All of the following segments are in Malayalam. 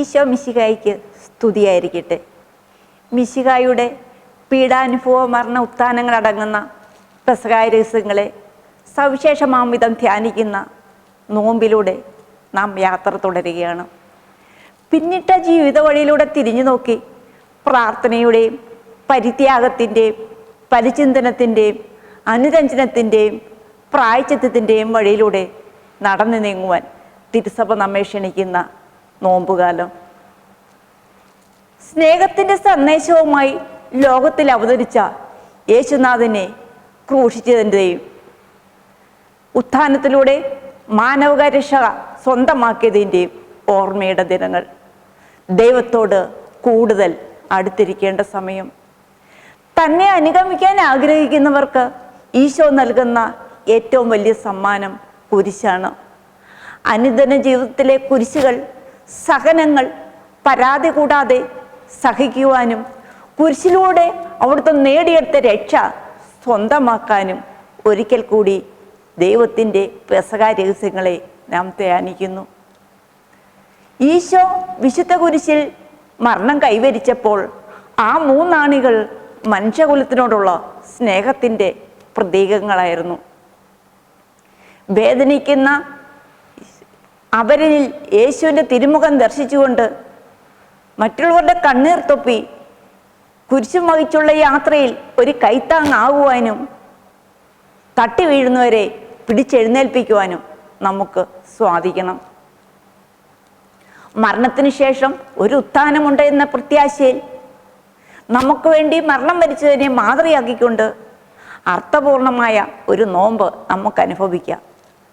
ഈശോ മിശികായിക്ക് സ്തുതിയായിരിക്കട്ടെ. മിശികായുടെ പീഡാനുഭവ മരണ ഉത്ഥാനങ്ങളടങ്ങുന്ന പ്രസകായ രഹസ്യങ്ങളെ സവിശേഷമാംവിധം ധ്യാനിക്കുന്ന നോമ്പിലൂടെ നാം യാത്ര തുടരുകയാണ്. പിന്നിട്ട ജീവിത വഴിയിലൂടെ തിരിഞ്ഞു നോക്കി പ്രാർത്ഥനയുടെയും പരിത്യാഗത്തിന്റെയും പരിചിന്തനത്തിന്റെയും അനുരഞ്ജനത്തിന്റെയും പ്രായച്ചിത്തത്തിന്റെയും വഴിയിലൂടെ നടന്നു നീങ്ങുവാൻ തിരുസഭ നമ്മെ ക്ഷണിക്കുന്ന നോമ്പുകാലം. സ്നേഹത്തിന്റെ സന്ദേശവുമായി ലോകത്തിൽ അവതരിച്ച യേശുനാഥനെ ക്രൂശിച്ചതിന്റെയും ഉത്ഥാനത്തിലൂടെ മാനവകരക്ഷ സ്വന്തമാക്കിയതിന്റെയും ഓർമ്മയുടെ ദിനങ്ങൾ. ദൈവത്തോട് കൂടുതൽ അടുത്തിരിക്കേണ്ട സമയം. തന്നെ അനുഗമിക്കാൻ ആഗ്രഹിക്കുന്നവർക്ക് ഈശോ നൽകുന്ന ഏറ്റവും വലിയ സമ്മാനം കുരിശാണ്. അനുദിന ജീവിതത്തിലെ കുരിശുകൾ സഹനങ്ങൾ പരാതി കൂടാതെ സഹിക്കുവാനും കുരിശിലൂടെ അവിടുത്തെ നേടിയെടുത്ത രക്ഷ സ്വന്തമാക്കാനും ഒരിക്കൽ കൂടി ദൈവത്തിന്റെ പെസക രഹസ്യങ്ങളെ നാം ധ്യാനിക്കുന്നു. ഈശോ വിശുദ്ധ കുരിശിൽ മരണം കൈവരിച്ചപ്പോൾ ആ മൂന്നാണികൾ മനുഷ്യകുലത്തിനോടുള്ള സ്നേഹത്തിന്റെ പ്രതീകങ്ങളായിരുന്നു. വേദനിക്കുന്ന അവരിൽ യേശുവിന്റെ തിരുമുഖം ദർശിച്ചുകൊണ്ട് മറ്റുള്ളവരുടെ കണ്ണീർ തൊപ്പി കുരിശും വഹിച്ചുള്ള യാത്രയിൽ ഒരു കൈത്താങ്ങാകുവാനും തട്ടി വീഴുന്നവരെ പിടിച്ചെഴുന്നേൽപ്പിക്കുവാനും നമുക്ക് സ്വാധിക്കണം. മരണത്തിന് ശേഷം ഒരു ഉത്ഥാനമുണ്ട് എന്ന പ്രത്യാശയിൽ നമുക്ക് വേണ്ടി മരണം വരിച്ചതിനെ മാതൃയാക്കിക്കൊണ്ട് അർത്ഥപൂർണമായ ഒരു നോമ്പ് നമുക്ക് അനുഭവിക്കാം.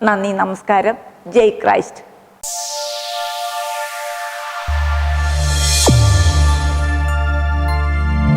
നന്ദി നമസ്കാരം. ജയ് ക്രൈസ്റ്റ്. Thank you.